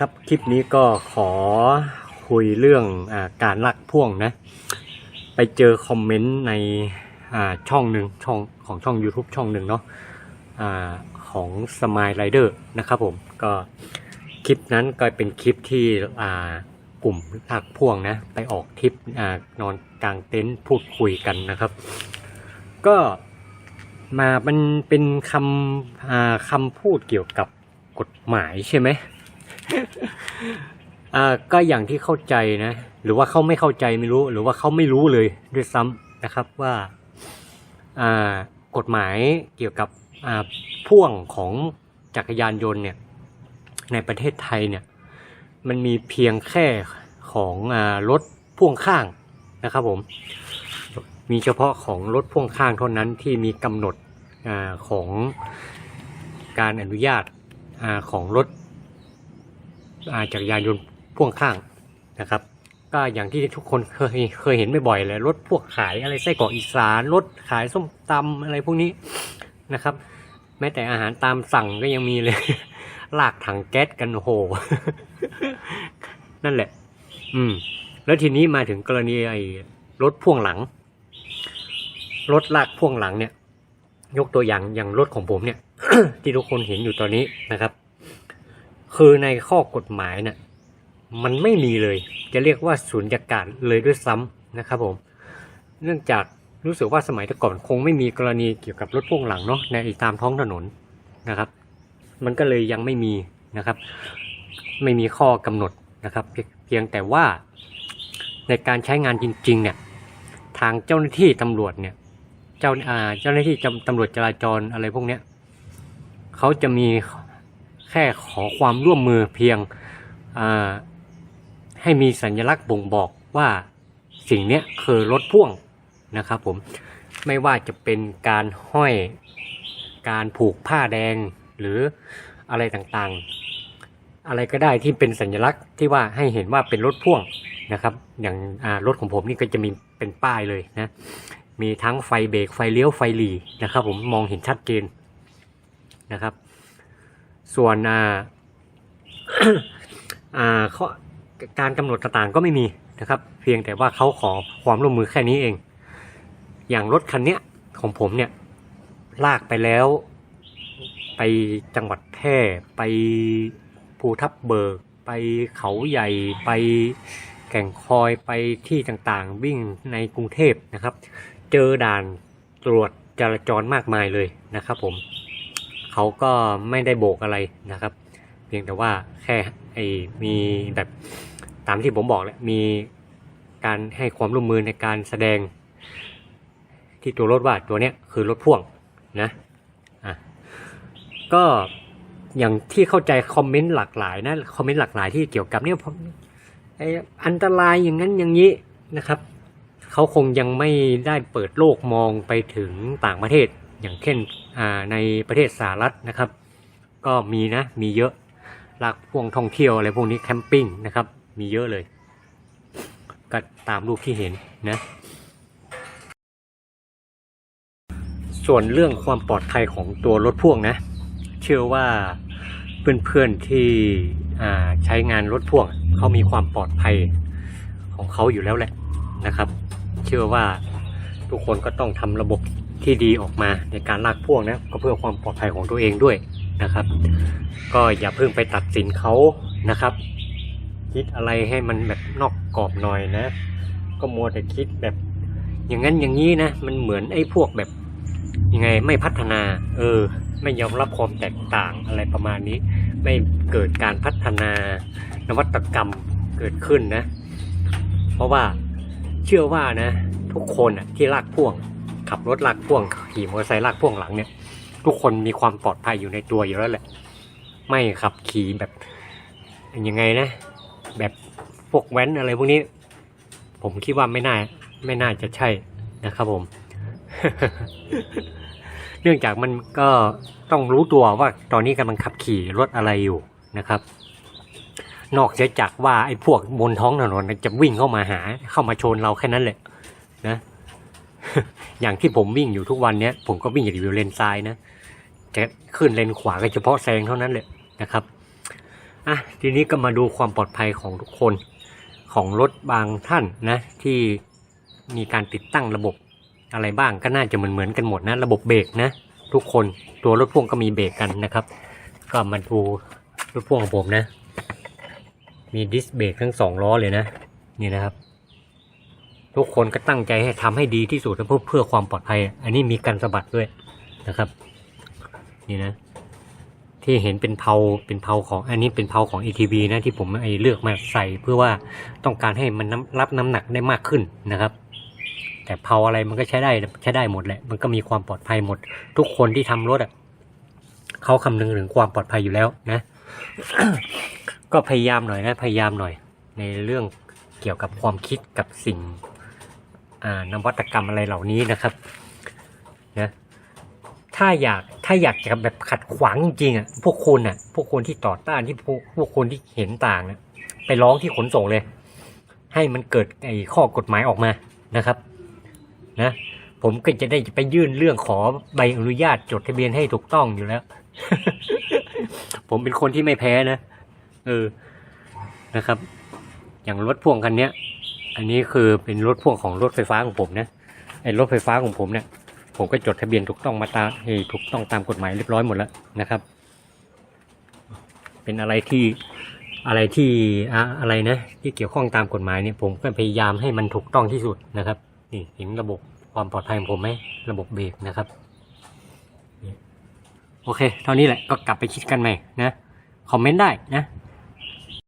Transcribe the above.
ครับคลิปนี้ก็ขอคุยเรื่องอการลากพ่วงนะ ไปเจอคอมเมนต์ในช่องหนึ่งช่องของช่อง YouTube ช่องหนึ่งเนาะอาของสม i ยไรเดอร์นะครับผมก็คลิปนั้นก็เป็นคลิปที่กลุ่มลากพ่วงนะ ไปออกทริปอนอนกลางเต็นท์พูดคุยกันนะครับ ก็มามันเป็นคำคำพูดเกี่ยวกับกฎหมายใช่ไหม ก็อย่างที่เข้าใจนะ หรือว่าเขาไม่เข้าใจไม่รู้ หรือว่าเขาไม่รู้เลยด้วยซ้ำนะครับว่ากฎหมายเกี่ยวกับพ่วงของจักรยานยนต์เนี่ยในประเทศไทยเนี่ยมันมีเพียงแค่ของอรถพ่วงข้างนะครับผมมีเฉพาะของรถพ่วงข้างเท่านั้นที่มีกำหนดอของการอนุญาตอของรถ จักรยานยนต์พ่วงข้างนะครับ ก็อย่างที่ทุกคนเคยเคยเห็นบ่อยๆเลยรถพวกขายอะไรไส้กรอกอีสานรถขายส้มตำอะไรพวกนี้นะครับ แม้แต่อาหารตามสั่งก็ยังมีเลย ลากถังแก๊สกันโห นั่นแหละ อืม แล้วทีนี้มาถึงกรณีไอ้รถพ่วงหลัง รถลากพ่วงหลังเนี่ย ยกตัวอย่างอย่างรถของผมเนี่ย ที่ทุกคนเห็นอยู่ตอนนี้นะครับ คือในข้อกฎหมายเนี่ยมันไม่มีเลย จะเรียกว่าศูนยากาศเลยด้วยซ้ำนะครับผม เนื่องจากรู้สึกว่าสมัยก่อนคงไม่มีกรณีเกี่ยวกับรถพ่วงหลังเนาะในตามท้องถนนนะครับ มันก็เลยยังไม่มีนะครับ ไม่มีข้อกำหนดนะครับ เพียงแต่ว่าในการใช้งานจริง ๆ เนี่ยทางเจ้าหน้าที่ตำรวจเนี่ยเจ้าอาเจ้าหน้าที่ตำรวจจราจรอะไรพวกเนี้ยเขาจะมี แค่ขอความร่วมมือเพียงให้มีสัญลักษณ์บ่งบอกว่าสิ่งนี้คือรถพ่วงนะครับผมไม่ว่าจะเป็นการห้อยการผูกผ้าแดงหรืออะไรต่างๆ อะไรก็ได้ที่เป็นสัญลักษณ์ที่ว่าให้เห็นว่าเป็นรถพ่วงนะครับ อย่างรถของผมนี่ก็จะมีเป็นป้ายเลยนะมีทั้งไฟเบรกไฟเลี้ยวไฟหลีนะครับผมมองเห็นชัดเจนนะครับ ส่วนอ่าอ่าข้อการกำหนดต่างๆก็ไม่มีนะครับ เพียงแต่ว่าเขาขอความร่วมมือแค่นี้เอง อย่างรถคันเนี้ยของผมเนี่ยลากไปแล้ว ไปจังหวัดแพร่ไปภูทับเบิก ไปเขาใหญ่ไปแก่งคอยไปที่ต่างๆ วิ่งในกรุงเทพนะครับ เจอด่านตรวจจราจรมากมายเลยนะครับผม เขาก็ไม่ได้โบกอะไรนะครับ เพียงแต่ว่าแค่ไอ้มีแบบตามที่ผมบอกแหละมีการให้ความร่วมมือในการแสดง ที่ตัวรถว่าตัวเนี้ยคือรถพ่วงนะอะก็อย่างที่เข้าใจคอมเมนต์หลากหลายนะคอมเมนต์หลากหลายที่เกี่ยวกับเนี่ยไอ้อันตรายอย่างนั้นอย่างนี้นะครับเขาคงยังไม่ได้เปิดโลกมองไปถึงต่างประเทศ อย่างเช่นในประเทศสหรัฐนะครับ ก็มีนะมีเยอะลากพ่วงท่องเที่ยวอะไรพวกนี้แคมปิ้งนะครับมีเยอะเลย ก็ตามรูปที่เห็นนะส่วนเรื่องความปลอดภัยของตัวรถพ่วงนะ เชื่อว่าเพื่อนๆที่ใช้งานรถพ่วงเขามีความปลอดภัยของเขาอยู่แล้วแหละนะครับ เชื่อว่าทุกคนก็ต้องทำระบบ ที่ดีออกมาในการลากพ่วงนะก็เพื่อความปลอดภัยของตัวเองด้วยนะครับ ก็อย่าเพิ่งไปตัดสินเขานะครับ คิดอะไรให้มันแบบนอกกรอบหน่อยนะ ก็มัวแต่คิดแบบ อย่างนั้นอย่างนี้นะ มันเหมือนไอ้พวกแบบยังไงไม่พัฒนา เออ ไม่ยอมรับความแตกต่างอะไรประมาณนี้ ไม่เกิดการพัฒนานวัตกรรมเกิดขึ้นนะ เพราะว่าเชื่อว่านะ ทุกคนอะที่ลากพ่วง ขับรถลากพ่วงขี่มอเตอร์ไซค์ลากพ่วงหลังเนี่ย ทุกคนมีความปลอดภัยอยู่ในตัวอยู่แล้วแหละ ไม่ขับขี่แบบยังไงนะ แบบพวกแว้นอะไรพวกนี้ ผมคิดว่าไม่น่าไม่น่าจะใช่นะครับผม เนื่องจากมันก็ต้องรู้ตัวว่าตอนนี้กำลังขับขี่รถอะไรอยู่นะครับ นอกเสียจากว่าไอ้พวกบนท้องถนนจะวิ่งเข้ามาหาเข้ามาชนเราแค่นั้นแหละนะ อย่างที่ผมวิ่งอยู่ทุกวันเนี้ยผมก็วิ่งอยู่เลนซ้ายนะจะขึ้นเลนขวาก็เฉพาะแซงเท่านั้นแหละนะครับอะทีนี้ก็มาดูความปลอดภัยของทุกคนของรถบางท่านนะที่มีการติดตั้งระบบอะไรบ้างก็น่าจะเหมือนเหมือนๆกันหมดนะระบบเบรกนะทุกคนตัวรถพ่วงก็มีเบรกกันนะครับ ก็มาดูรถพ่วงของผมนะ มีดิสเบรกทั้งสองล้อเลยนะนี่นะครับ ทุกคนก็ตั้งใจให้ทำให้ดีที่สุดเพื่อเพื่อความปลอดภัย อันนี้มีการสะบัดด้วยนะครับ นี่นะ ที่เห็นเป็นเพาเป็นเพาของ อันนี้เป็นเพาของ ATV นะที่ผมไอเลือกมาใส่เพื่อว่าต้องการให้มันรับน้ำหนักได้มากขึ้นนะครับ แต่เพาอะไรมันก็ใช้ได้ใช้ได้หมดแหละ มันก็มีความปลอดภัยหมด ทุกคนที่ทำรถอะเขาคำนึงถึงความปลอดภัยอยู่แล้วนะ ก็พยายามหน่อยนะ พยายามหน่อย ในเรื่องเกี่ยวกับความคิดกับสิ่ง นวัตกรรมอะไรเหล่านี้นะครับนะถ้าอยากถ้าอยากจะแบบขัดขวางจริงๆอะพวกคุณอะ พวกคนที่ต่อต้านที่พวกพวกคนที่เห็นต่างอะไปร้องที่ขนส่งเลย ให้มันเกิดไอ้ข้อกฎหมายออกมานะครับนะผมก็จะได้ไปยื่นเรื่องขอใบอนุญาตจดทะเบียนให้ถูกต้องอยู่แล้ว ผมเป็นคนที่ไม่แพ้นะเออนะครับ อย่างรถพ่วงคันเนี้ย อันนี้คือเป็นรถพ่วงของรถไฟฟ้าของผมนะไอ้รถไฟฟ้าของผมเนี่ย ผมก็จดทะเบียนถูกต้องมาตามเฮ้ถูกต้องตามกฎหมายเรียบร้อยหมดแล้วนะครับ เป็นอะไรที่อะไรที่อะอะไรนะที่เกี่ยวข้องตามกฎหมายเนี่ยผมก็พยายามให้มันถูกต้องที่สุดนะครับนี่เห็นระบบความปลอดภัยของผมไหมระบบเบรกนะครับโอเค เท่านี้แหละก็กลับไปคิดกันใหม่นะ คอมเมนต์ได้นะ